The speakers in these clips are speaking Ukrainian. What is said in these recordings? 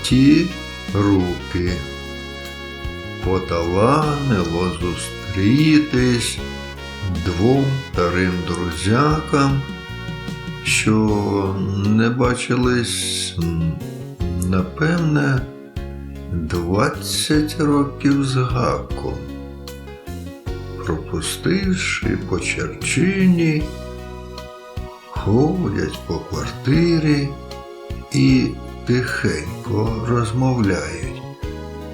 золоті руки. Поталанило зустрітись двом старим друзякам, що не бачились, напевне, двадцять років з гаком. Пропустивши по черчині, ходять по квартирі і тихенько розмовляють,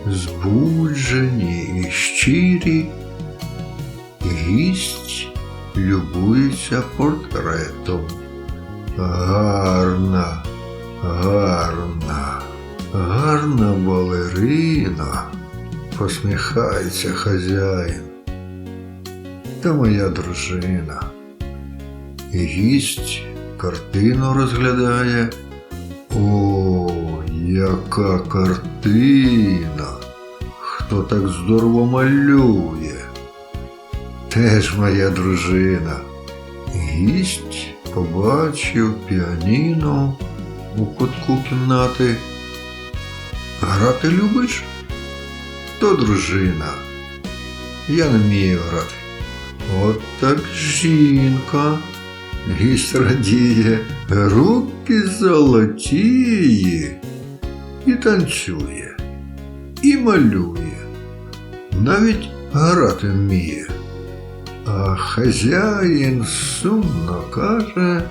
збуджені і щирі, гість любується портретом. Гарна, гарна, гарна балерина, посміхається хазяїн. Та моя дружина. Гість картину розглядає. О, яка картина! Хто так здорово малює? Теж моя дружина. Гість побачив піаніно у кутку кімнати. Грати любиш? То дружина. Я не вмію грати. От так жінка. Гість радіє, руки золотії і танцює, і малює, навіть грати вміє. А хазяїн сумно каже,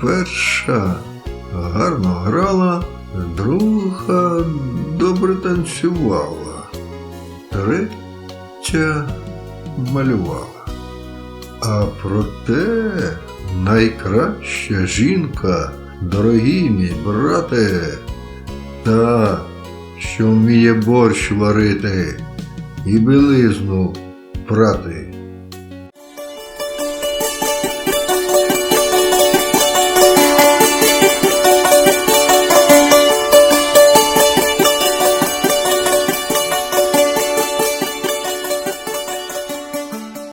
перша гарно грала, друга добре танцювала, третя малювала. А проте найкраща жінка, дорогі мій брате, та, що вміє борщ варити і білизну прати.